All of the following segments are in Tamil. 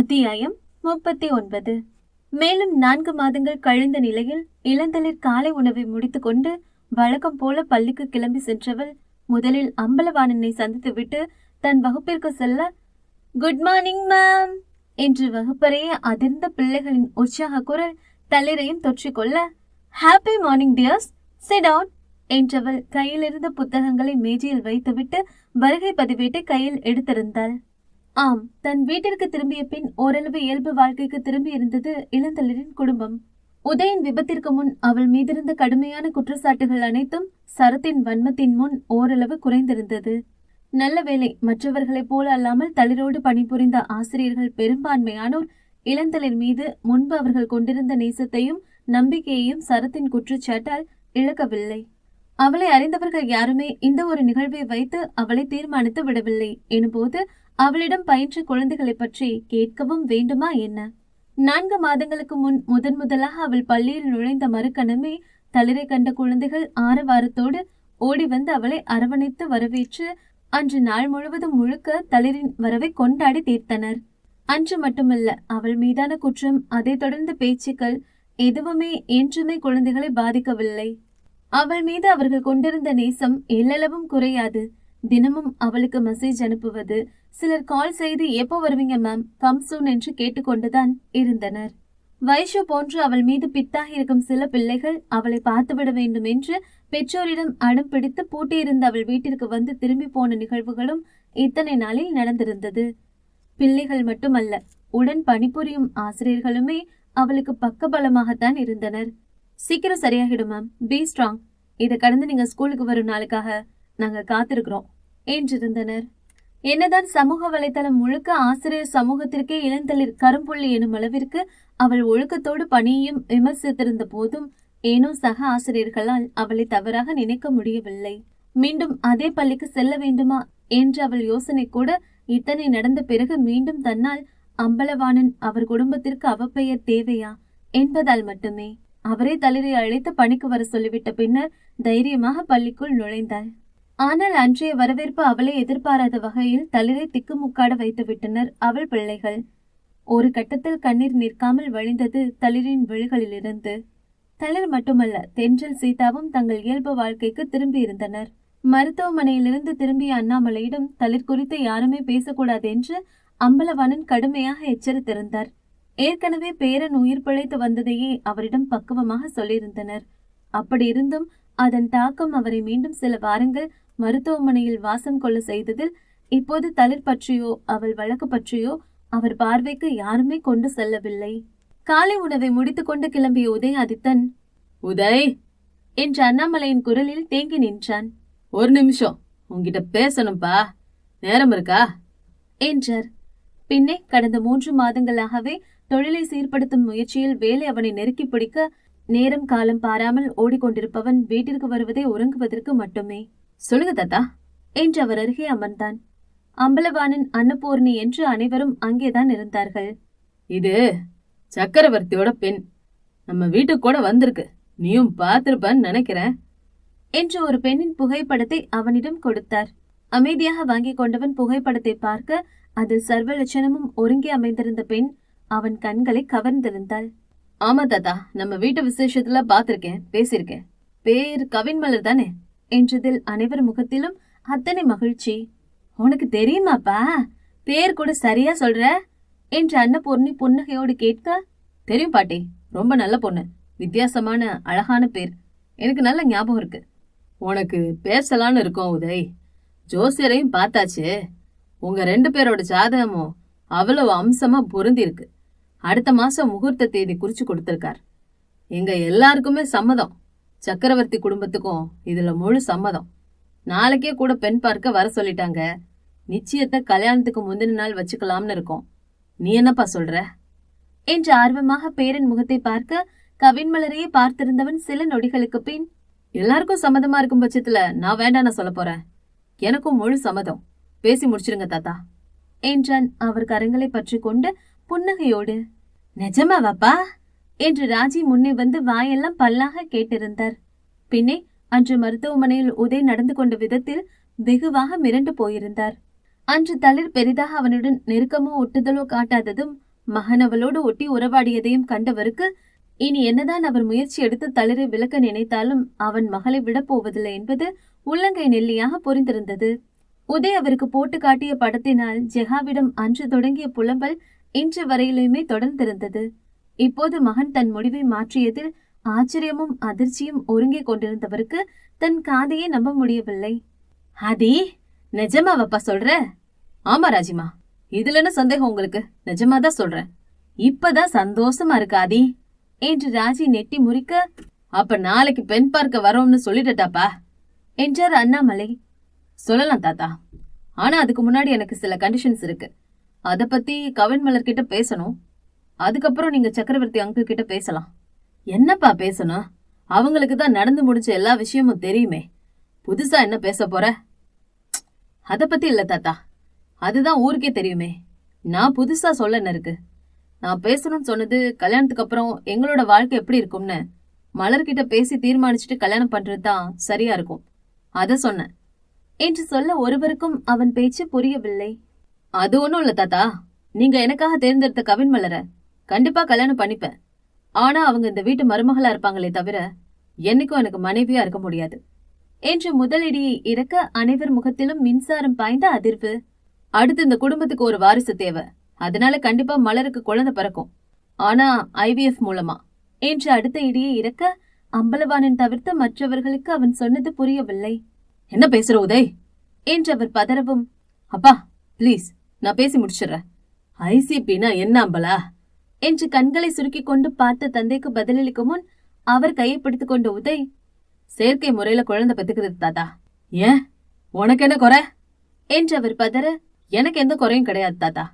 அத்தியாயம் முப்பத்தி ஒன்பது மேலும் நான்கு மாதங்கள் கழிந்த நிலையில் இளந்தளிர் காலை உணவை முடித்துக்கொண்டு வழக்கம் போல பள்ளிக்கு கிளம்பி சென்றவள் முதலில் அம்பலவாணனை சந்தித்துவிட்டு தன் வகுப்பிற்கு செல்ல குட் மார்னிங் மேம் என்று வகுப்பறையே அதிர்ந்த பிள்ளைகளின் உற்சாக குரல் தளிரையும் தொற்றிக்கொள்ள happy morning dears sit down என்றவள் கையிலிருந்த புத்தகங்களை மேஜையில் வைத்துவிட்டு வருகை பதிவேட்டை கையில் எடுத்திருந்தாள். ஆம் தன் வீட்டிற்கு திரும்பிய பின் ஓரளவு இயல்பு வாழ்க்கைக்கு திரும்பி இருந்தது இளந்தளிரின் குடும்பம். உதயின் விபத்திற்கு முன் அவள் மீதிருந்த கடுமையான குற்றச்சாட்டுகள் அனைத்தும் சரத்தின் வன்மத்தின் முன் ஓரளவு குறைந்திருந்தது. நல்ல வேளை மற்றவர்களைப் போல அல்லாமல் தளிரோடு பணிபுரிந்த ஆசிரியர்கள் பெரும்பான்மையானோர் இளந்தளிர் மீது முன்பு அவர்கள் கொண்டிருந்த நேசத்தையும் நம்பிக்கையையும் சரத்தின் குற்றச்சாட்டால் இழக்கவில்லை. அவளை அறிந்தவர்கள் யாருமே இந்த ஒரு நிகழ்வை வைத்து அவளை தீர்மானித்து விடவில்லை. எனும்போது அவளிடம் பயின்ற குழந்தைகளை பற்றி கேட்கவும் வேண்டுமா என்ன? நான்கு மாதங்களுக்கு முன் முதன் முதலாக அவள் பள்ளியில் நுழைந்த மறுக்கணமே தளிரை கண்ட குழந்தைகள் ஆரவாரத்தோடு ஓடி வந்து அவளை அரவணைத்து வரவேற்று அன்று நாள் முழுவதும் முழுக்க தளிரின் வரவை கொண்டாடி தீர்த்தனர். அன்று மட்டுமல்ல அவள் மீதான குற்றம் அதை தொடர்ந்த பேச்சுக்கள் எதுவுமே என்றுமே குழந்தைகளை பாதிக்கவில்லை. அவள் மீது அவர்கள் கொண்டிருந்த நேசம் எல்லளவும் குறையாது. தினமும் அவளுக்கு மெசேஜ் அனுப்புவது. சிலர் கால் செய்து எப்போ வருவீங்க மேம் கம் சூன் என்று கேட்டுக்கொண்டுதான் இருந்தனர். வைஷு போன்று அவள் மீது பித்தாக இருக்கும் சில பிள்ளைகள் அவளை பார்த்துவிட வேண்டும் என்று பெற்றோரிடம் அடம் பிடித்து பூட்டியிருந்த அவள் வீட்டிற்கு வந்து திரும்பி போன நிகழ்வுகளும் இத்தனை நாளில் நடந்திருந்தது. பிள்ளைகள் மட்டுமல்ல உடன் பணிபுரியும் ஆசிரியர்களுமே அவளுக்கு பக்கபலமாகத்தான் இருந்தனர். சீக்கிரம் சரியாகிடும் மேம் பி ஸ்ட்ராங் இதை கடந்து நீங்க ஸ்கூலுக்கு வரும் நாளுக்காக. நாங்க காத்திருக்கிறோம். என்றிருந்தனர் என்னதான் சமூக வலைதளம் முழுக்க ஆசிரியர் சமூகத்திற்கே இளந்தளிர் கரும்புள்ளி எனும் அளவிற்கு அவள் ஒழுக்கத்தோடு பணியையும் விமர்சித்திருந்த போதும் ஏனோ சக ஆசிரியர்களால் அவளை தவறாக நினைக்க முடியவில்லை. மீண்டும் அதே பள்ளிக்கு செல்ல வேண்டுமா என்று அவள் யோசனை கூட இத்தனை நடந்த பிறகு மீண்டும் தன்னால் அம்பலவாணன் அவர் குடும்பத்திற்கு அவப்பெயர் தேவையா என்பதால் மட்டுமே. அவரே தளிரை அழைத்து பணிக்கு வர சொல்லிவிட்ட பின்னர் தைரியமாக பள்ளிக்குள் நுழைந்தாள். ஆனால் அன்றைய வரவேற்பு அவளை எதிர்பாராத வகையில் தளிரை திக்குமுக்காட வைத்துவிட்டனர் அவள் பிள்ளைகள். ஒரு கட்டத்தில் கண்ணீர் நிற்காமல் வழிந்தது தளிரின் விழிகளிலிருந்து. தளிர் மட்டுமல்ல தென்றல் சீதாவும் தங்கள் இயல்பு வாழ்க்கைக்கு திரும்பியிருந்தனர் மருத்துவமனையிலிருந்து திரும்பிய அண்ணாமலையிடம் தளிர் குறித்து யாருமே பேசக்கூடாது என்று அம்பலவாணன் கடுமையாக எச்சரித்திருந்தார். ஏற்கனவே பேரன் உயிர் பிழைத்து வந்ததையே அவரிடம் பக்குவமாக சொல்லியிருந்தனர். அப்படி இருந்தும் அதன் தாக்கம் அவரை மீண்டும் சில வாரங்கள் மருத்துவமனையில் வாசம் கொள்ள செய்ததில் இப்போது தளிர் பற்றியோ அவள் வழக்கு பற்றியோ அவர் பார்வைக்கு யாருமே கொண்டு செல்லவில்லை. காலை உணவை முடித்துக்கொண்டு கிளம்பிய உதயாதித்தன் உதய்! என்ற அண்ணாமலையின் குரலில் தேங்கி நின்றான். ஒரு நிமிஷம் உன்கிட்ட பேசணும்பா. நேரம் இருக்கா? என்றார். பின்னே கடந்த மூன்று மாதங்களாகவே தொழிலை சீர்படுத்தும் முயற்சியில் வேலை அவனை நெருக்கி பிடிக்க நேரம் காலம் பாராமல் ஓடிக்கொண்டிருப்பவன் வீட்டிற்கு வருவதே உறங்குவதற்கு மட்டுமே. சொல்லுங்க தாத்தா. என்று அவர் அருகே அமர்ந்தான். அம்பலவாணன் அன்னபூர்ணி என்று அனைவரும் அங்கேதான் இருந்தார்கள். இது சக்கரவர்த்தியோட பெண். நம்ம வீட்டுக்கு கூட வந்திருக்கு. நீயும் பார்த்திருப்பன்னு நினைக்கிறேன். என்று ஒரு பெண்ணின் புகைப்படத்தை அவனிடம் கொடுத்தார். அமைதியாக வாங்கிக் கொண்டவன் புகைப்படத்தை பார்க்க அதில் சர்வ லட்சணமும் ஒருங்கி அமைந்திருந்த பெண் அவன் கண்களை கவர்ந்திருந்தாள். ஆமா தாத்தா. நம்ம வீட்டு விசேஷத்துல பாத்திருக்கேன் பேசியிருக்கேன். பேர் கவின்மலர் தானே? என்றதில் அனைவர் முகத்திலும் அத்தனை மகிழ்ச்சி. உனக்கு தெரியுமாப்பா? பேர் கூட சரியா சொல்ற? என்று அன்னபூர்ணி புன்னகையோடு கேட்க தெரியும் பாட்டி ரொம்ப நல்ல பொண்ணு. வித்தியாசமான அழகான பேர். எனக்கு நல்ல ஞாபகம் இருக்கு. உனக்கு பேசலான்னு இருக்கோம் உதய். ஜோசியரையும் பார்த்தாச்சு. உங்க ரெண்டு பேரோட ஜாதகமும் அவ்வளவு அம்சமா பொருந்தி இருக்கு. அடுத்த மாசம் முகூர்த்த தேதி குறிச்சு கொடுத்துருக்கார். எங்க எல்லாருக்குமே சம்மதம். சக்கரவர்த்தி குடும்பத்துக்கும் இதுல முழு சம்மதம். நாளைக்கே கூட பெண் பார்க்க வர சொல்லிட்டாங்க. நிச்சயத்தை கல்யாணத்துக்கு முந்தின நாள் வச்சுக்கலாம்னு இருக்கோம். நீ என்னப்பா சொல்ற? என்று ஆர்வமாக பேரன் முகத்தை பார்க்க கவின்மலரையே பார்த்திருந்தவன் சில நொடிகளுக்கு பின் எல்லாருக்கும் சம்மதமா இருக்கும் பட்சத்துல நான் வேண்டாம்னு சொல்ல போறேன். எனக்கும் முழு சம்மதம். பேசி முடிச்சிருங்க தாத்தா. என்றான். அவர் கரங்களை பற்றி கொண்டு புன்னகையோடு நிஜமாவாப்பா? என்று ராஜி முன்னே வந்து வாயெல்லாம் பல்லாக கேட்டிருந்தார். பின்னே அன்று மருத்துவமனையில் உதய் நடந்து கொண்ட விதத்தில் வெகுவாக மிரண்டு போயிருந்தார். அன்று தளிர் பெரிதாக அவனுடன் நெருக்கமோ ஒட்டுதலோ காட்டாததும் மகன் அவளோடு ஒட்டி உறவாடியதையும் கண்டவருக்கு இனி என்னதான் அவர் முயற்சி எடுத்து தளிரை விளக்க நினைத்தாலும் அவன் மகளை விடப் போவதில்லை என்பது உள்ளங்கை நெல்லியாக புரிந்திருந்தது. உதய் அவருக்கு போட்டு காட்டிய படத்தினால் ஜெகாவிடம் அன்று தொடங்கிய புலம்பல் இன்று வரையிலுமே தொடர்ந்திருந்தது. இப்போது மகன் தன் முடிவை மாற்றியதில் ஆச்சரியமும் அதிர்ச்சியும் ஒருங்கே கொண்டிருந்தவருக்கு தன் காதையே நம்ப முடியவில்லை. ஆதி நிஜமாவப்பா சொல்ற? ஆமா ராஜிமா. இதுல என்ன சந்தேகம் உங்களுக்கு? நிஜமா தான் சொல்றேன். இப்பதான் சந்தோஷமா இருக்கு ஆதி என்று ராஜி நெட்டி முறிக்க அப்ப நாளைக்கு பெண் பார்க்க வரோம்னு சொல்லிட்டட்டாப்பா? என்றார் அண்ணாமலை. சொல்லலாம் தாத்தா. ஆனா அதுக்கு முன்னாடி எனக்கு சில கண்டிஷன்ஸ் இருக்கு. அதை பத்தி கவின் மலர் கிட்ட பேசணும். அதுக்கப்புறம் நீங்க சக்கரவர்த்தி அங்கிள் கிட்ட பேசலாம். என்னப்பா பேசணும்? அவங்களுக்கு தான் நடந்து முடிஞ்ச எல்லா விஷயமும் தெரியுமே. புதுசா என்ன பேச போற? அத பத்தி இல்ல தாத்தா. அதுதான் ஊருக்கே தெரியுமே. நான் புதுசா சொல்ல இருக்கு? நான் பேசணும்னு சொன்னது கல்யாணத்துக்கு அப்புறம் எங்களோட வாழ்க்கை எப்படி இருக்கும்னு மலர்கிட்ட பேசி தீர்மானிச்சுட்டு கல்யாணம் பண்றது தான் சரியா இருக்கும். அத சொன்னேன். என்று சொல்ல ஒருவருக்கும் அவன் பேச்சு புரியவில்லை. அது ஒன்றும் இல்ல தாத்தா. நீங்க எனக்காக தேர்ந்தெடுத்த கவின் மலரை கண்டிப்பா கல்யாணம் பண்ணிப்பேன். ஆனா அவங்க இந்த வீட்டு மருமகளா இருப்பாங்களே தவிர என்னைக்கும் எனக்கு மனைவியா இருக்க முடியாது. என்று முதலிடியை இறக்க அனைவர் முகத்திலும் மின்சாரம் பாய்ந்த அதிர்வு. அடுத்து இந்த குடும்பத்துக்கு ஒரு வாரிசு தேவை. அதனால கண்டிப்பா மலருக்கு குழந்தை பிறக்கும். ஆனா ஐவிஎஃப் மூலமா. என்று அடுத்த இடியை இறக்க அம்பலவாணன் தவிர்த்து மற்றவர்களுக்கு அவன் சொன்னது புரியவில்லை. என்ன பேசுற உதய்? என்று அவர் பதறவும் அப்பா ப்ளீஸ் நான் பேசி முடிச்சிடுறேன். ஐசிபினா என்ன அம்பலா? என்று கண்களை சுருக்கிக் கொண்டு பார்த்த தந்தைக்கு பதிலளிக்கும் முன் அவர் கையை பிடித்துக் கொண்ட உதய் செயற்கை முறையில குழந்தை பெத்துக்கிறது தாத்தா. ஏன்? உனக்கு என்ன குறை? என்று அவர் பதற எனக்கு எந்த குறையும் கிடையாது தாத்தா.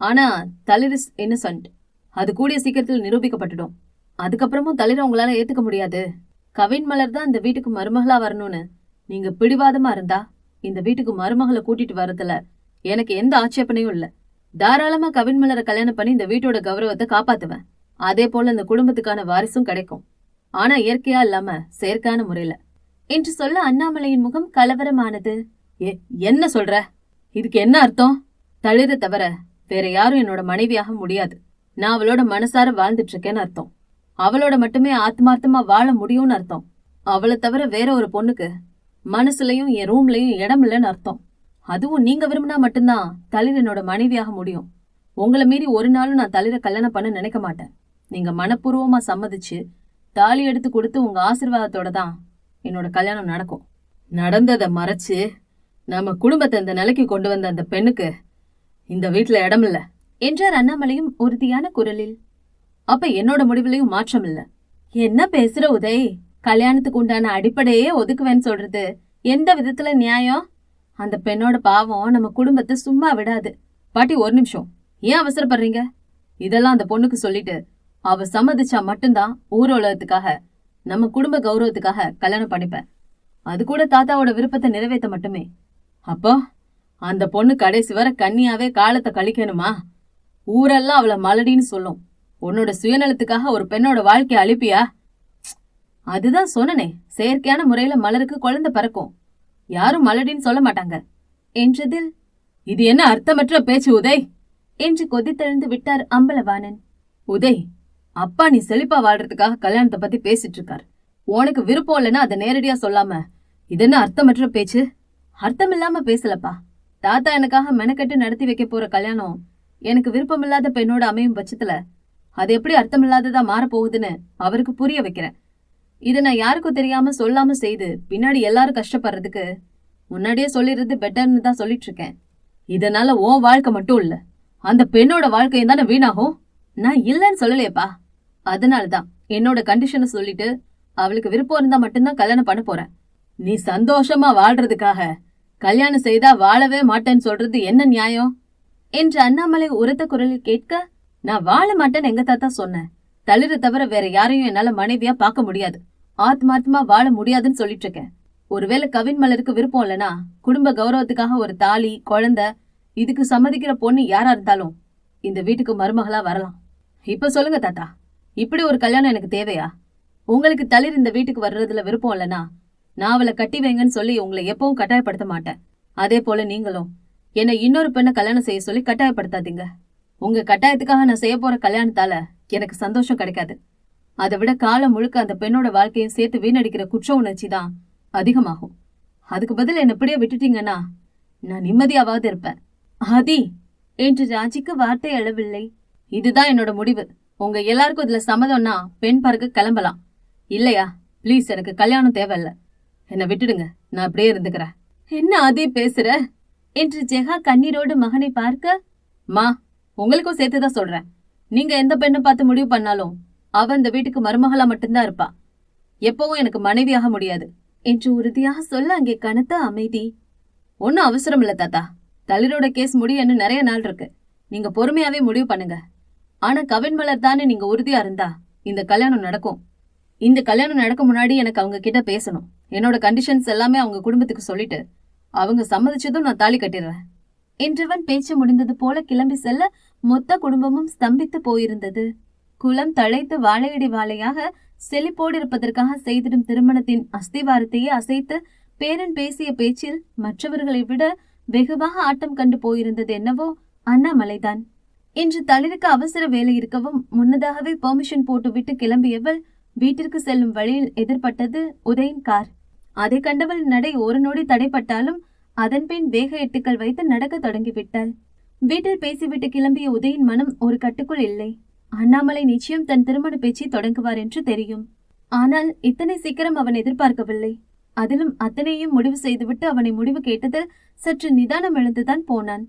ஆனா தளிர் இஸ் இன்னசென்ட் அது கூடிய சீக்கிரத்தில் நிரூபிக்கப்பட்டுடும். அதுக்கப்புறமும் தளிர உங்களால ஏத்துக்க முடியாது. கவின் மலர் தான் இந்த வீட்டுக்கு மருமகளா வரணும்னு. நீங்க பிடிவாதமா இருந்தா இந்த வீட்டுக்கு மருமகளை கூட்டிட்டு வரதுல எனக்கு எந்த ஆட்சேபனையும் இல்ல. தாராளமா கவின் மலரை கல்யாணம் பண்ணி இந்த வீட்டோட கௌரவத்தை காப்பாத்துவேன். அதே போல இந்த குடும்பத்துக்கான வாரிசும் கிடைக்கும். ஆனா இயற்கையா இல்லாம செயற்கையான முறையில. என்று சொல்ல அண்ணாமலையின் முகம் கலவரமானது. என்ன சொல்ற? இதுக்கு என்ன அர்த்தம்? தளிர தவிர வேற யாரும் என்னோட மனைவியாக முடியாது. நான் அவளோட மனசார வாழ்ந்துட்டு இருக்கேன்னு அர்த்தம். அவளோட மட்டுமே ஆத்மார்த்தமா வாழ முடியும்னு அர்த்தம். அவளை தவிர வேற ஒரு பொண்ணுக்கு மனசுலயும் என் ரூம்லயும் இடம் இல்லைன்னு அர்த்தம். அதுவும் நீங்க விரும்பினா மட்டும்தான் தளிர் என்னோட மனைவியாக முடியும். உங்களை மீறி ஒரு நாளும் நான் தளிர கல்யாணம் பண்ண நினைக்க மாட்டேன். நீங்க மனப்பூர்வமா சம்மதிச்சு தாலி எடுத்து கொடுத்து உங்க ஆசீர்வாதத்தோட தான் என்னோட கல்யாணம் நடக்கும். நடந்ததை மறைச்சு நம்ம குடும்பத்தை இந்த நிலைக்கு கொண்டு வந்த அந்த பெண்ணுக்கு இந்த வீட்டுல இடம் இல்ல. என்றார் அண்ணாமலையும் உறுதியான குரலில். அப்ப என்னோட முடிவுலயும் மாற்றம் இல்ல. என்ன பேசுற உதய்? கல்யாணத்துக்கு உண்டான அடிப்படையே ஒதுக்குவேன்னு சொல்றது எந்த விதத்துல நியாயம்? அந்த பெண்ணோட பாவம் நம்ம குடும்பத்தை சும்மா விடாது. பாட்டி ஒரு நிமிஷம். ஏன் அவசரப்படுறீங்க? இதெல்லாம் அந்த பொண்ணுக்கு சொல்லிட்டு அவ சம்மதிச்சா மட்டும்தான் ஊர் உலகத்துக்காக நம்ம குடும்ப கௌரவத்துக்காக கல்யாணம் பண்ணிப்பேன். அது கூட தாத்தாவோட விருப்பத்தை நிறைவேற்ற மட்டுமே. அப்போ அந்த பொண்ணு கடைசி வர கன்னியாவே காலத்தை கழிக்கணுமா? ஊரெல்லாம் அவளை மலடின்னு சொல்லும். உன்னோட சுயநலத்துக்காக ஒரு பெண்ணோட வாழ்க்கையை அழிப்பியா? அதுதான் சொன்னனே செயற்கையான முறையில மலருக்கு குழந்தை பிறக்கும். யாரும் மலடின்னு சொல்ல மாட்டாங்க. என்றதில் இது என்ன அர்த்தமற்ற பேச்சு உதய்? என்று கொதித்தெழுந்து விட்டார் அம்பலவாணன். உதய் அப்பா நீ செழிப்பா வாழ்றதுக்காக கல்யாணத்தை பத்தி பேசிட்டு இருக்கார் உனக்கு விருப்பம் இல்லைன்னா அதை நேரடியா சொல்லாம இது என்ன அர்த்தமற்ற பேச்சு? அர்த்தம் இல்லாம பேசலப்பா. தாத்தா எனக்காக மெனக்கெட்டு நடத்தி வைக்க போற கல்யாணம் எனக்கு விருப்பமில்லாத பெண்ணோட அமையும் பட்சத்துல அது எப்படி அர்த்தமில்லாததா மாறப் போகுதுன்னு அவருக்கு புரிய வைக்கிறேன். இதை நான் யாருக்கும் தெரியாம சொல்லாம செய்து பின்னாடி எல்லாரும் கஷ்டப்படுறதுக்கு முன்னாடியே சொல்லிடுறது பெட்டர்னு தான் சொல்லிட்டு இருக்கேன் இதனால உன் வாழ்க்கை மட்டும் இல்ல அந்த பெண்ணோட வாழ்க்கையும் தானே வீணாகும்? நான் இல்லைன்னு சொல்லலையேப்பா. அதனால தான் என்னோட கண்டிஷனை சொல்லிட்டு அவளுக்கு விருப்பம் இருந்தா மட்டும்தான் கல்யாணம் பண்ண போறேன். நீ சந்தோஷமா வாழ்றதுக்காக கல்யாணம் செய்தா வாழவே மாட்டேன்னு சொல்றது என்ன நியாயம்? என்று அண்ணாமலை உரத்த குரலில் கேட்க நான் வாழ மாட்டேன்னு எங்க தாத்தா சொன்னேன். தளிர தவிர வேற யாரையும் என்னால மனைவியா பார்க்க முடியாது. ஆத்மார்த்தமா வாழ முடியாதுன்னு சொல்லிட்டு இருக்கேன் ஒருவேளை கவின் மலருக்கு விருப்பம் இல்லனா குடும்ப கௌரவத்துக்காக ஒரு தாலி குழந்தை இதுக்கு சம்மதிக்கிற பொண்ணு யாரா இருந்தாலும் இந்த வீட்டுக்கு மருமகளா வரலாம். இப்ப சொல்லுங்க தாத்தா இப்படி ஒரு கல்யாணம் எனக்கு தேவையா? உங்களுக்கு தளிர் இந்த வீட்டுக்கு வர்றதுல விருப்பம் இல்லனா நான் அவளை கட்டி வைங்கன்னு சொல்லி உங்களை எப்பவும் கட்டாயப்படுத்த மாட்டேன். அதே போல நீங்களும் என்னை இன்னொரு பெண்ணை கல்யாணம் செய்ய சொல்லி கட்டாயப்படுத்தாதீங்க. உங்க கட்டாயத்துக்காக நான் செய்ய போற கல்யாணத்தால எனக்கு சந்தோஷம் கிடைக்காது. அதை விட காலம் முழுக்க அந்த பெண்ணோட வாழ்க்கையும் சேர்த்து வீணடிக்கிற குற்ற உணர்ச்சி தான் அதிகமாகும். அதுக்கு பதில் என்ன இப்படியே விட்டுட்டீங்கன்னா நான் நிம்மதியாவது இருப்பேன். ஆதி என்று ராஜிக்கு வார்த்தை அளவில்லை இதுதான் என்னோட முடிவு. உங்க எல்லாருக்கும் இதுல சம்மதம்னா பெண் பார்க்க கிளம்பலாம். இல்லையா? ப்ளீஸ் எனக்கு கல்யாணம் தேவையில்ல. என்னை விட்டுடுங்க. நான் அப்படியே இருந்துக்கிறேன். என்ன அதே பேசுற? என்று ஜெகா கண்ணீரோடு மகனை பார்க்க? மா உங்களுக்கும் சேர்த்து தான் சொல்றேன். நீங்க எந்த பெண்ணை பார்த்து முடிவு பண்ணாலும் அவ இந்த வீட்டுக்கு மருமகளா மட்டும்தான் இருப்பா. எப்பவும் எனக்கு மனைவியாக முடியாது. என்று உறுதியாக சொல்ல அங்கே கனத்த அமைதி. ஒன்னும் அவசரம் இல்ல தாத்தா. தளிரோட கேஸ் முடியன்னு நிறைய நாள் இருக்கு. நீங்க பொறுமையாவே முடிவு பண்ணுங்க. ஆனா கவின் மலர் தானே நீங்க உறுதியா இருந்தா இந்த கல்யாணம் நடக்கும். இந்த கல்யாணம் நடக்க முன்னாடி எனக்கு அவங்க கிட்ட பேசணும். என்னோட கண்டிஷன்ஸ் எல்லாமே அவங்க குடும்பத்துக்கு சொல்லிட்டு அவங்க சம்மதிச்சதும் நான் தாலி கட்டிடுறேன். என்றவன் பேச்சு முடிந்தது போல கிளம்பி செல்ல மொத்த குடும்பமும் ஸ்தம்பித்து போயிருந்தது. குலம் தழைத்து வாழையடி வாழையாக செழிப்போடு இருப்பதற்காக செய்திடும் திருமணத்தின் அஸ்திவாரத்தையே அசைத்து பேரன் பேசிய பேச்சில் மற்றவர்களை விட வெகுவாக ஆட்டம் கண்டு போயிருந்தது என்னவோ அண்ணாமலைதான். இன்று தளிருக்கு அவசர வேலை இருக்கவும் முன்னதாகவே பெர்மிஷன் போட்டுவிட்டு கிளம்பியவள் வீட்டிற்கு செல்லும் வழியில் எதிர்பட்டது உதயின் கார். அதை கண்டவள் நடை ஒரு நொடி தடைப்பட்டாலும் அதன்பின் வேக எட்டுக்கள் வைத்து நடக்க தொடங்கிவிட்டாள். வீட்டில் பேசிவிட்டு கிளம்பிய உதயின் மனம் ஒரு கட்டுக்குள் இல்லை. அண்ணாமலை நிச்சயம் தன் திருமண பேச்சை தொடங்குவார் என்று தெரியும். ஆனால் இத்தனை சீக்கிரம் அவன் எதிர்பார்க்கவில்லை. அதிலும் அத்தனையும் முடிவு செய்துவிட்டு அவனை முடிவு கேட்டதில் சற்று நிதானம் எழுந்துதான் போனான்.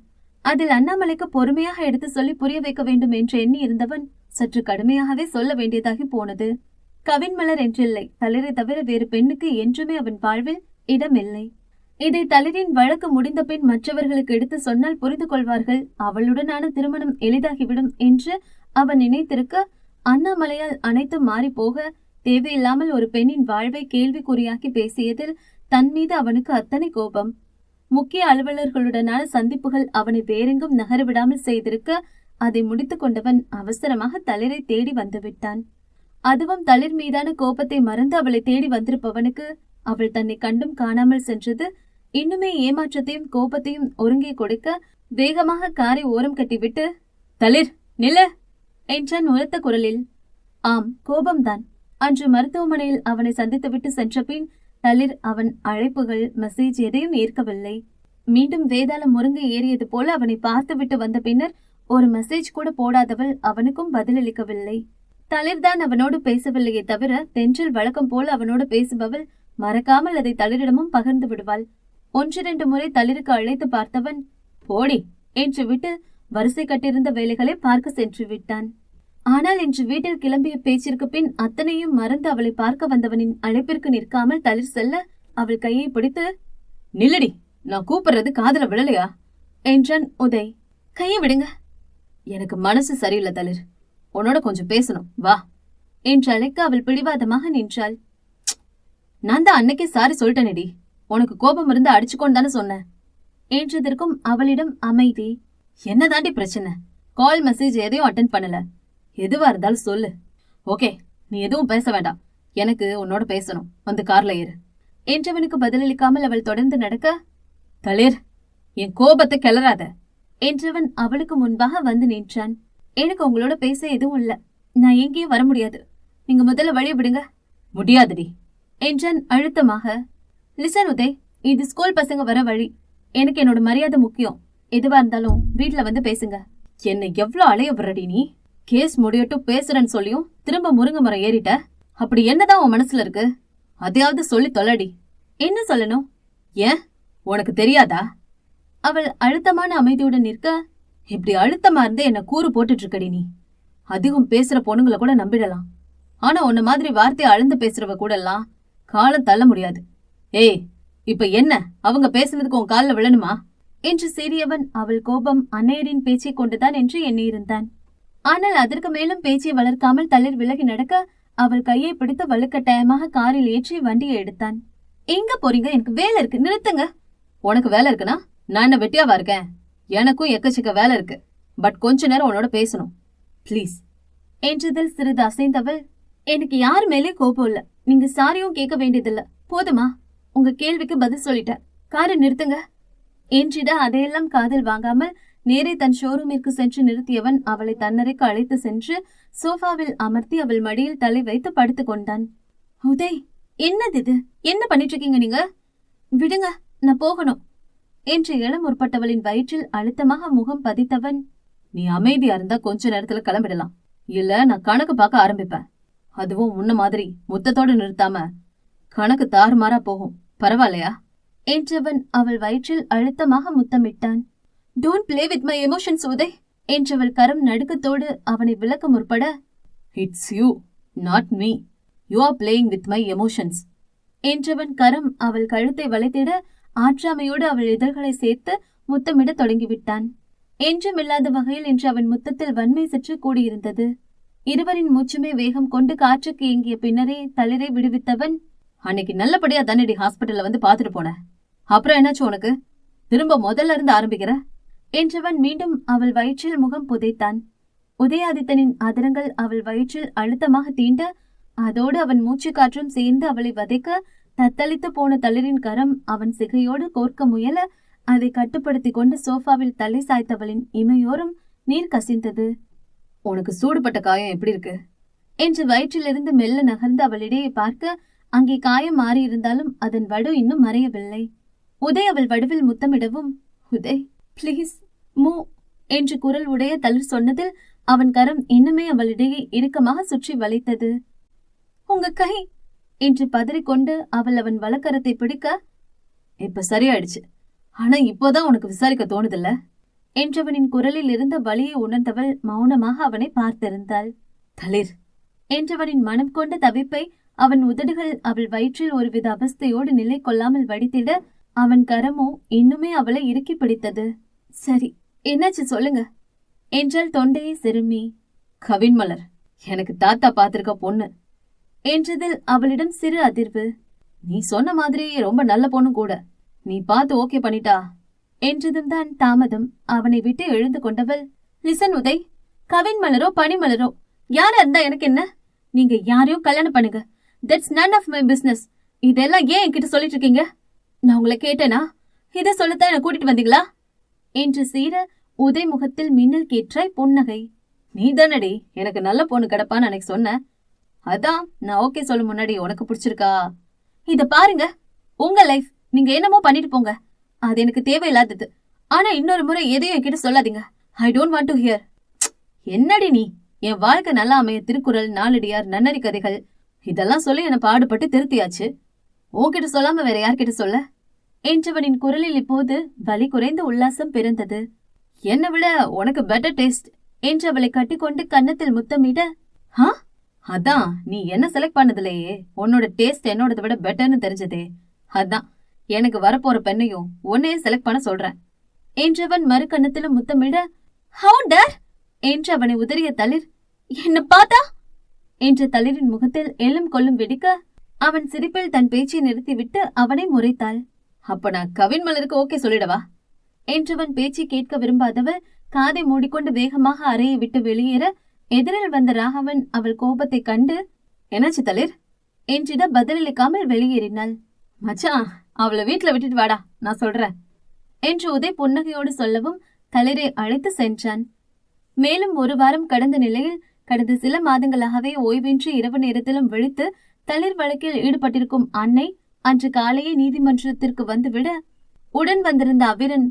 அதில் அண்ணாமலைக்கு பொறுமையாக எடுத்து சொல்லி புரிய வைக்க வேண்டும் என்று எண்ணி இருந்தவன் சற்று கடுமையாகவே சொல்ல வேண்டியதாகி போனது. கவின்மலர் என்றில்லை. தளிரை தவிர வேறு பெண்ணுக்கு என்றுமே அவன் வாழ்வில் இடமில்லை. இதை தளிரின் வழக்கு முடிந்த பின் மற்றவர்களுக்கு எடுத்து சொன்னால் புரிந்து கொள்வார்கள். அவளுடனான திருமணம் எளிதாகிவிடும் என்று அவன் நினைத்திருக்க அண்ணாமலையால் அனைத்தும் மாறி போக தேவையில்லாமல் ஒரு பெண்ணின் வாழ்வை கேள்விக்குறியாக்கி பேசியதில் தன் மீது அவனுக்கு அத்தனை கோபம். முக்கிய அலுவலர்களுடனான சந்திப்புகள் அவனை வேறெங்கும் நகரவிடாமல் செய்திருக்க அதை முடித்துக் கொண்டவன் அவசரமாக தளிரை தேடி வந்துவிட்டான். அதுவும் தளிர் மீதான கோபத்தை மறந்து அவளை தேடி வந்திருப்பவனுக்கு அவள் தன்னை கண்டும் காணாமல் சென்றது. இன்னுமே ஏமாற்றத்தையும் கோபத்தையும் ஒருங்கே கொடுக்க வேகமாக காரை ஓரம் கட்டிவிட்டு தளிர் நில என்றான் உரத்த குரலில். ஆம் கோபம்தான். அன்று மருத்துவமனையில் அவனை சந்தித்துவிட்டு சென்ற பின் தளிர் அவன் அழைப்புகள் மெசேஜ் எதையும் ஏற்கவில்லை. மீண்டும் வேதாளம் முருங்கை ஏறியது போல அவனை பார்த்துவிட்டு வந்த பின்னர் ஒரு மெசேஜ் கூட போடாதவள் அவனுக்கும் பதிலளிக்கவில்லை. தளிர்தான் அவனோடு பேசவில்லையே தவிர தென்றில் வழக்கம் போல அவனோடு பேசுபவள் மறக்காமல் அதை தளிரிடமும் பகிர்ந்து விடுவாள். ஒன்றிரண்டு முறை தளிருக்கு அழைத்து பார்த்தவன் போடி என்று விட்டு வரிசை கட்டியிருந்த வேலைகளை பார்க்க சென்று விட்டான். ஆனால் இன்று வீட்டில் கிளம்பிய பேச்சிற்கு பின் அத்தனையும் மறந்து அவளை பார்க்க வந்தவனின் அழைப்பிற்கு நிற்காமல் தளிர் செல்ல அவள் கையை பிடித்து நில்லடி நான் கூப்பிடுறது காதுல விழலையா? என்றான் உதய். கையை விடுங்க. எனக்கு மனசு சரியில்லை தளிர். உன்னோட கொஞ்சம் பேசணும். வா. என்று அழைக்க அவள் பிடிவாதமாக நின்றாள். நான் தான் அன்னைக்கே சாரி சொல்லிட்டேனேடி. உனக்கு கோபம் இருந்து அடிச்சுக்கோன்னு தானே சொன்னேன். என்றதற்கும் அவளிடம் அமைதி. என்ன தாண்டி பிரச்சனை? கால் மெசேஜ் எதையும் அட்டன் பண்ணல. எதுவா இருந்தாலும் சொல்லு. ஓகே நீ எதுவும் பேச வேண்டாம். எனக்கு உன்னோட பேசணும். வந்து கார்ல ஏறு. என்றவனுக்கு பதிலளிக்காமல் அவள் தொடர்ந்து நடக்க தளிர் என் கோபத்தை கிளறாத. என்றவன் அவளுக்கு முன்பாக வந்து நின்றான். எனக்கு உங்களோட பேச எதுவும் இல்ல. நான் எங்கேயும் வர முடியாது. நீங்க முதல்ல வழி விடுங்க. முடியாதுடி. என்றான் அழுத்தமாக. லிசன் உதய் இது ஸ்கூல் பசங்க வர வழி. எனக்கு என்னோட மரியாதை முக்கியம். எதுவா இருந்தாலும் வீட்ல வந்து பேசுங்க. என்னை எவ்வளவு அலைய விடுறடி நீ? கேஸ் முடியட்டும் பேசுறேன்னு சொல்லியும் திரும்ப முருங்கை மரம் ஏறிட்ட. அப்படி என்னதான் உன் மனசுல இருக்கு? அதையாவது சொல்லி தொல்லடி என்ன சொல்லணும்? ஏன்? உனக்கு தெரியாதா? அவள் அழுத்தமான அமைதியுடன் நிற்க இப்படி அழுத்தமா இருந்து என்ன கூறு போட்டுட்டு இருக்கடி நீ? அதிகம் பேசுற பொண்ணுங்களை கூட நம்பிடலாம். ஆனா உன்ன மாதிரி வார்த்தையை அழுந்து பேசுறவ கூட எல்லாம் காலம் தள்ள முடியாது. ஏய் இப்ப என்ன? அவங்க பேசுனதுக்கு உன் கால்ல விழணுமா? என்று சீரியவன் அவள் கோபம் அன்னையரின் பேச்சை கொண்டுதான் என்று எண்ணியிருந்தான். ஆனால் அதற்கு மேலும் பேச்சை வளர்க்காமல் தளிர் விலகி நடக்க அவள் கையை பிடித்து வலுக்கட்டாயமாக காரில் ஏற்றி வண்டியை எடுத்தான். எங்க போறீங்க? எனக்கு வேலை இருக்கு. நிறுத்துங்க. உனக்கு வேலை இருக்குன்னா நான் என்ன வெட்டியாவா இருக்கேன்? எனக்கும் எக்கச்சக்க வேலை இருக்கு. பட் கொஞ்ச நேரம் உன்னோட பேசணும். ப்ளீஸ் என்றதில் சிறிது அசைந்தவள் எனக்கு யார் மேலே கோபம் இல்ல. நீங்க சாரியும் கேட்க வேண்டியதில்ல. போதுமா? உங்க கேள்விக்கு பதில் சொல்லிட்டேன். காரை நிறுத்துங்க. என்றிட அதையெல்லாம் காதில் வாங்காமல் நேரே தன் ஷோரூமிற்கு சென்று நிறுத்தியவன் அவளை தன்னறைக்கு அழைத்து சென்று சோஃபாவில் அமர்த்தி அவள் மடியில் தலை வைத்து படுத்துக் கொண்டான். உதய் என்னது இது என்ன பண்ணிட்டு இருக்கீங்க நீங்க? விடுங்க நான் போகணும். என்று இளம் முற்பட்டவளின் வயிற்றில் அழுத்தமாக முகம் பதித்தவன் நீ அமைதியா இருந்தா கொஞ்ச நேரத்துல கிளம்பிடலாம். இல்ல நான் கணக்கு பார்க்க ஆரம்பிப்பேன். அதுவும் முன்ன மாதிரி முத்தத்தோட நிறுத்தாம கணக்கு தாறுமாறா போகும். பரவாயில்லையா? என்றவன் அவள் வயிற்றில் அழுத்தமாக முத்தமிட்டான். Don't play with my emotions Uday என்றவள் கரம் நடுக்கத்தோடு அவனை விளக்க முற்பட. It's you not me you are playing with my emotions என்றவன் கரம் அவள் கழுத்தை வளைத்திட ஆற்றாமையோடு அவள் இதழ்களை சேர்த்து முத்தமிடத் தொடங்கிவிட்டான். என்றும் இல்லாத வகையில் இன்று அவன் முத்தத்தில் வன்மை சற்று கூடியிருந்தது. இருவரின் மூச்சுமே வேகம் கொண்டு காற்றுக்கு ஏங்கிய பின்னரே தளிரை விடுவித்தவன் அன்னைக்கு நல்லபடியா தானடி ஹாஸ்பிட்டல்ல வந்து பாத்துட்டு போன? அப்புறம் என்னாச்சு உனக்கு? திரும்ப முதல்ல இருந்து ஆரம்பிக்கிற? என்றவன் மீண்டும் அவள் வயிற்றில் முகம் புதைத்தான். உதயாதித்தனின் அதரங்கள் அவள் வயிற்றில் அழுத்தமாக தீண்ட அதோடு அவன் மூச்சு காற்றும் சேர்ந்து அவளை வதைக்க தத்தளித்து போன தளிரின் கரம் அவன் சிகையோடு கோர்க்க முயல அதை கட்டுப்படுத்திக் கொண்டு சோஃபாவில் தலை சாய்த்தவளின் இமையோரும் நீர் கசிந்தது. உனக்கு சூடுபட்ட காயம் எப்படி இருக்கு? என்று வயிற்றிலிருந்து மெல்ல நகர்ந்து அவளிடையே பார்க்க அங்கே காயம் மாறியிருந்தாலும் அதன் வடு இன்னும் மறையவில்லை. உதய் அவள் வடுவில் முத்தமிடவும் உதய் ப்ளீஸ் மூ என்று குரல் உடைய தளிர் சொன்னதில் அவன் கரம் இன்னுமே அவளிடையே இறுக்கமாக சுற்றி வளைத்தது. உங்க கை என்று பதறிக்கொண்டு அவள் அவன் வலக்கரத்தை பிடிக்க இப்ப சரியாயிடுச்சு. ஆனா இப்போதான் உனக்கு விசாரிக்க தோணுதில்ல? என்றவனின் குரலில் இருந்த வலியை உணர்ந்தவள் மௌனமாக அவனை பார்த்திருந்தாள். தளிர் என்றவனின் மனம் கொண்ட தவிப்பை அவன் உதடுகள் அவள் வயிற்றில் ஒருவித அவஸ்தையோடு நிலை கொள்ளாமல் வடித்திட அவன் கரமோ இன்னுமே அவளை இறுக்கி பிடித்தது. சரி என்னாச்சு சொல்லுங்க. என்றாள் தொண்டையை சிறுமி. கவின் மலர் எனக்கு தாத்தா பார்த்திருக்க பொண்ணு. என்றதில் அவளிடம் சிறு அதிர்வு. நீ சொன்ன மாதிரி ரொம்ப நல்ல பொண்ணு கூட. நீ பார்த்து ஓகே பண்ணிட்டா. என்றதும் தான் தாமதம். அவனை விட்டு எழுந்து கொண்டவள் லிசன் உதய் கவின் மலரோ பனிமலரோ யாரா இருந்தா எனக்கு என்ன? நீங்க யாரையும் கல்யாணம் பண்ணுங்க. That's none of my business இதெல்லாம் ஏன் என்கிட்ட சொல்லிட்டு இருக்கீங்க? நான் உங்களை கேட்டேனா? இதை சொல்லத்தான் என்ன கூட்டிட்டு வந்தீங்களா? என்று சீர உதய் முகத்தில் மின்னல் கேற்றாய் புன்னகை. நீ தானடி எனக்கு நல்ல பொண்ணு கிடப்பான்னு அன்னைக்கு சொன்ன. அதான் நான் ஓகே சொல்ல முன்னாடி உனக்கு பிடிச்சிருக்கா? இத பாருங்க உங்க லைஃப் நீங்க என்னமோ பண்ணிட்டு போங்க. அது எனக்கு தேவையில்லாதது. ஆனா இன்னொரு முறை எதையும் என்கிட்ட சொல்லாதீங்க. I don't want to hear என்னடி நீ? என் வாழ்க்கை நல்லா அமைய திருக்குறள் நாலடியார் நன்னறி கதைகள் இதெல்லாம் சொல்லி என்னை பாடுபட்டு திருத்தியாச்சு. உன்கிட்ட சொல்லாம வேற யார்கிட்ட சொல்ல? என்றவனின் குரலில் இப்போது வலி குறைந்த உல்லாசம் பிறந்தது. என்னை விட உனக்கு பெட்டர் டேஸ்ட் என்று அவளை கட்டிக்கொண்டு கன்னத்தில் முத்தமிட ஹா அதான் நீ என்ன செலக்ட் பண்ணதுலயே உன்னோட டேஸ்ட் என்னோடத விட பெட்டர்னு தெரிஞ்சதே. அதான் எனக்கு வரப்போற பெண்ணையும் உன்னையே செலக்ட் பண்ண சொல்றேன் என்றவன் மறு கன்னத்திலும் முத்தமிட ஹவு டர் என்று அவனை உதறிய தளிர் என்ன பார்த்தா? என்ற தளிரின் முகத்தில் எல்லும் கொல்லும் வெடிக்க அவன் சிரிப்பில் தன் பேச்சை நிறுத்திவிட்டு அவனை முறைத்தாள். அப்ப நான் கவின் மலருக்கு ஓகே சொல்லிடவா? என்றவன் பேச்சை கேட்க விரும்பாதவள் காதை மூடிக்கொண்டு வேகமாக அறையை விட்டு வெளியேற எதிரில் வந்த ராகவன் அவள் கோபத்தை கண்டு என்னாச்சு தளிர் என்றிட பதிலளிக்காமல் வெளியேறினாள். மச்சான் அவளை வீட்ல விட்டுட்டு வாடா நான் சொல்றேன் என்று உதய் புன்னகையோடு சொல்லவும் தளிரை அழைத்து சென்றான். மேலும் ஒரு வாரம் கடந்த நிலையில் கடந்த சில மாதங்களாகவே ஓய்வின்றி இரவு நேரத்திலும் விழித்து தளிர் வழக்கில் ஈடுபட்டிருக்கும் அன்னை அன்று காலையே நீதிமன்றத்திற்கு வந்துவிட உடன் வந்திருந்த அபிரன்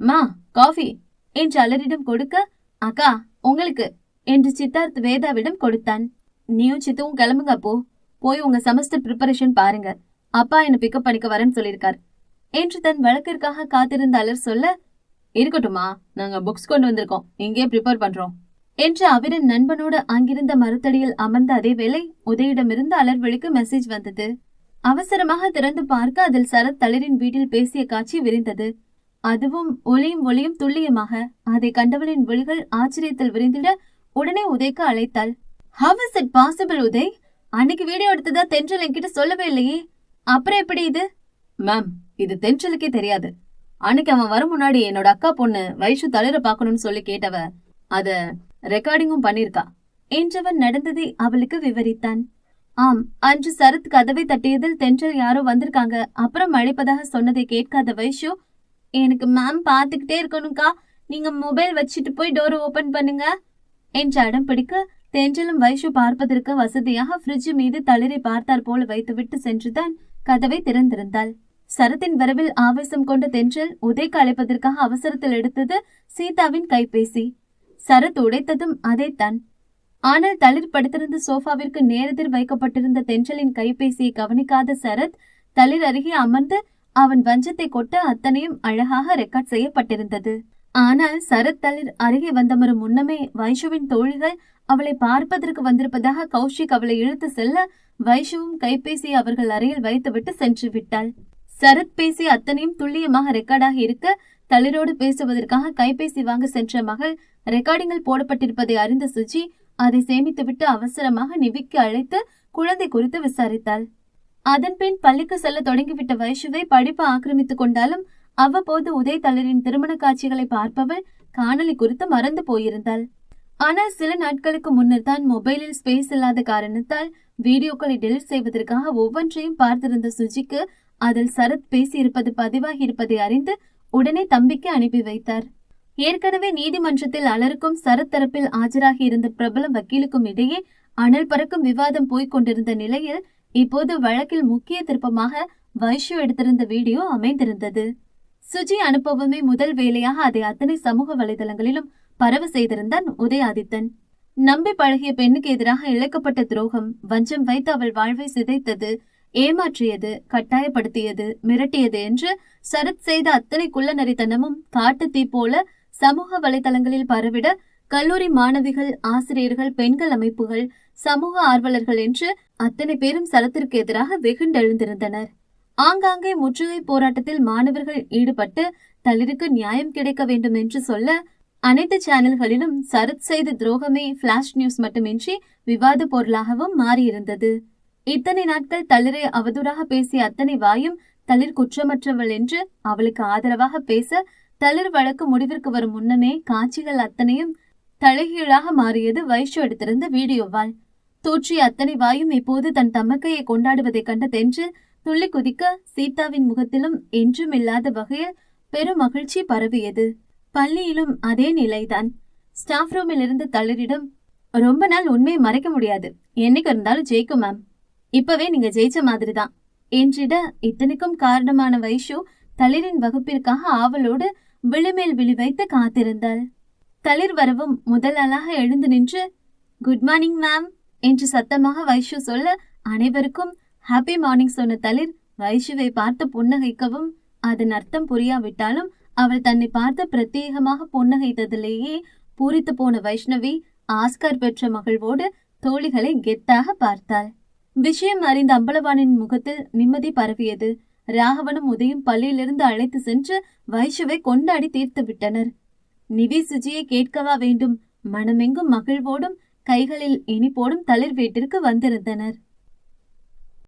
மா காஃபி என்று அலரிடம் கொடுக்க அக்கா உங்களுக்கு என்று சித்தார்த் வேதாவிடம் கொடுத்தான். நீயும் சித்துவும் கிளம்புங்க அப்போ. போய் உங்க செமஸ்டர் ப்ரிப்பரேஷன் பாருங்க. அப்பா என்ன பிக்கப் பண்ணிக்க வரேன்னு சொல்லியிருக்கார் என்று தன் வழக்கிற்காக காத்திருந்த அலர் சொல்ல இருக்கட்டுமா நாங்க புக்ஸ் கொண்டு வந்திருக்கோம். இங்கேயே ப்ரிப்பேர் பண்றோம் என்று அவரின் நண்பனோடு அங்கிருந்த மரத்தடியில் அமர்ந்த அதே வேளை உதயிடமிருந்து அலர்வழிக்கு மெசேஜ் வந்தது. அவசரமாக திறந்து பார்க்க அதில் சரத் தளிரின் வீட்டில் பேசிய காட்சி விரிந்தது. அதுவும் ஒளியும் ஒளியும் துல்லியமாக. அதை கண்டவளின் விழிகள் ஆச்சரியத்தில் விரிந்திட உடனே உதய்க்கு அழைத்தாள். How is it possible Uday? அன்னைக்கு வீடியோ எடுத்ததா தென்றல் என்கிட்ட சொல்லவே இல்லையே. அப்புறம் எப்படி இது? மேம் இது தென்றலுக்கே தெரியாது. அன்னைக்கு அவன் வரும் முன்னாடி என்னோட அக்கா பொண்ணு வைஷு தளிர பார்க்கணும்னு சொல்லி கேட்டவ அத ரெக்கார்டிங்கும் பண்ணிருக்கா என்றவன் நடந்ததை அவளுக்கு விவரித்தான். ஆம் அன்று சரத் கதவை தட்டியதில் தென்றல் யாரோ வந்திருக்காங்க. அப்புறம் அழைப்பதாக சொன்னதை கேட்காத வைஷு எனக்கு மேம் பார்த்துக்கிட்டே இருக்கணும்க்கா. நீங்க மொபைல் வச்சுட்டு போய் டோர் ஓபன் பண்ணுங்க என்று அடம் பிடிக்க தென்றலும் வைஷு பார்ப்பதற்கு வசதியாக ஃப்ரிட்ஜ் மீது தளிரை பார்த்தார் போல வைத்துவிட்டு சென்றுதான் கதவை திறந்திருந்தாள். சரத்தின் வரவில் ஆவேசம் கொண்ட தென்றல் உதைக்கு அழைப்பதற்காக அவசரத்தில் எடுத்தது சீதாவின் கைபேசி. சரத் உடைத்ததும் அதைத்தான். ஆனால் தளிர் படுத்திருந்த சோஃபாவிற்கு நேரெதிர் வைக்கப்பட்டிருந்த தென்றலின் கைபேசியை கவனிக்காத சரத் தளிர் அருகே அமர்ந்து அவன் வஞ்சத்தை கொட்ட அத்தனையும் அழகாக ரெக்கார்ட் செய்யப்பட்டிருந்தது. ஆனால் சரத் தளிர் அருகே வந்தமரும் முன்னமே வைஷுவின் தோழிகள் அவளை பார்ப்பதற்கு வந்திருப்பதாக கௌஷிக் அவளை இழுத்து செல்ல வைஷுவும் கைபேசியை அவர்கள் அறையில் வைத்துவிட்டு சென்று விட்டாள். சரத் பேசி அத்தனையும் துல்லியமாக ரெக்கார்டாக இருக்க தளிரோடு பேசுவதற்காக கைபேசி வாங்க சென்ற மகள் ரெக்கார்டிங்கில் போடப்பட்டிருப்பதை அறிந்த சுஜி அதை சேமித்துவிட்டு அவசரமாக நிவிக்கு அழைத்து குழந்தை குறித்து விசாரித்தாள். அதன்பின் பள்ளிக்கு செல்ல தொடங்கிவிட்ட வைஷுவை படிப்பு ஆக்கிரமித்துக் கொண்டாலும் அவ்வப்போது உதய தளரின் திருமண காட்சிகளை பார்ப்பவள் காணொலி குறித்து மறந்து போயிருந்தாள். ஆனால் சில நாட்களுக்கு முன்னர் தான் மொபைலில் ஸ்பேஸ் இல்லாத காரணத்தால் வீடியோக்களை டெலிட் செய்வதற்காக ஒவ்வொன்றையும் பார்த்திருந்த சுஜிக்கு அதில் சரத் பேசியிருப்பது பதிவாகி இருப்பதை அறிந்து உடனே தம்பிக்கு அனுப்பி வைத்தார். ஏற்கனவே நீதிமன்றத்தில் அலருக்கும் சரத் தரப்பில் ஆஜராகி இருந்த பிரபல வக்கீலுக்கும் இடையே அனல் பறக்கும் விவாதம் போய்க் கொண்டிருந்த நிலையில் இப்போது வழக்கில் முக்கிய திருப்பமாக வைஷு எடுத்திருந்த வீடியோ அமைந்திருந்தது. சுஜி அனுப்பவுமே முதல் வேலையாக அதை அத்தனை சமூக வலைதளங்களிலும் பரவ செய்திருந்தான் உதயாதித்தன். நம்பி பழகிய பெண்ணுக்கு எதிராக இழைக்கப்பட்ட துரோகம் வஞ்சம் வைத்து அவள் வாழ்வை சிதைத்தது ஏமாற்றியது கட்டாயப்படுத்தியது மிரட்டியது என்று சரத் செய்த அத்தனை குள்ளநரித்தனமும் காட்டு தீ போல சமூக வலைதளங்களில் பரவிட கல்லூரி மாணவிகள் ஆசிரியர்கள் பெண்கள் அமைப்புகள் சமூக ஆர்வலர்கள் என்று அத்தனை பேரும் சலத்திற்கு எதிராக வெகுண்டெழுந்திருந்தனர். ஆங்காங்கே முற்றுகை போராட்டத்தில் மாணவர்கள் ஈடுபட்டு தளிருக்கு நியாயம் கிடைக்க வேண்டும் என்று சொல்ல அனைத்து சேனல்களிலும் சரத் செய்த துரோகமே பிளாஷ் நியூஸ் மட்டுமின்றி விவாத பொருளாகவும் மாறியிருந்தது. இத்தனை நாட்கள் தளிரை அவதூறாக பேசிய அத்தனை வாயும் தளிர் குற்றமற்றவள் என்று அவளுக்கு ஆதரவாக பேச தளிர் வழக்கு முடிவிற்கு வரும் முன்னமே காட்சிகள் அத்தனையும் தலைகீழாக மாறியது வைஷு எடுத்திருந்த வீடியோவால் தோற்றிய அத்தனை வாயும் இப்போது தன் தமக்கையை கொண்டாடுவதைக் கண்ட தென்று துள்ளி குதிக்க சீதாவின் முகத்திலும் என்றும் இல்லாத வகையில் பெரும் மகிழ்ச்சி பரவியது. பள்ளியிலும் அதே நிலைதான். ஸ்டாஃப் ரூமில் இருந்து தளரிடம் ரொம்ப நாள் உண்மையை மறைக்க முடியாது. என்னைக்கு இருந்தாலும் ஜெயிக்கும் மேம் இப்பவே நீங்க ஜெயிச்ச மாதிரி தான் என்றிட இத்தனைக்கும் காரணமான வைஷு தளிரின் வகுப்பிற்காக ஆவலோடு விழிமேல் விழி வைத்து காத்திருந்தாள். தளிர் வரவும் முதல் ஆளாக எழுந்து நின்று குட் மார்னிங் மேம் என்று சத்தமாக வைஷு சொல்ல அனைவருக்கும் ஹாப்பி மார்னிங் சொன்ன தளிர் வைஷுவை பார்த்து புன்னகைக்கவும் அதன் அர்த்தம் புரியாவிட்டாலும் அவள் தன்னை பார்த்து பிரத்யேகமாக புன்னகைத்ததிலேயே பூரித்து போன வைஷ்ணவி ஆஸ்கார் பெற்ற மகிழ்வோடு தோழிகளை கெத்தாக பார்த்தாள். விஷயம் அறிந்த அம்பலவானின் முகத்தில் நிம்மதி பரவியது. ராகவனும் உதயும் பள்ளியிலிருந்து அழைத்து சென்று வைஷுவை கொண்டாடி தீர்த்து விட்டனர். நிவி சுஜியை கேட்கவா வேண்டும்? மனமெங்கும் மகிழ்வோடும் கைகளில் இனிப்போடும் தளிர் வீட்டிற்கு வந்திருந்தனர்.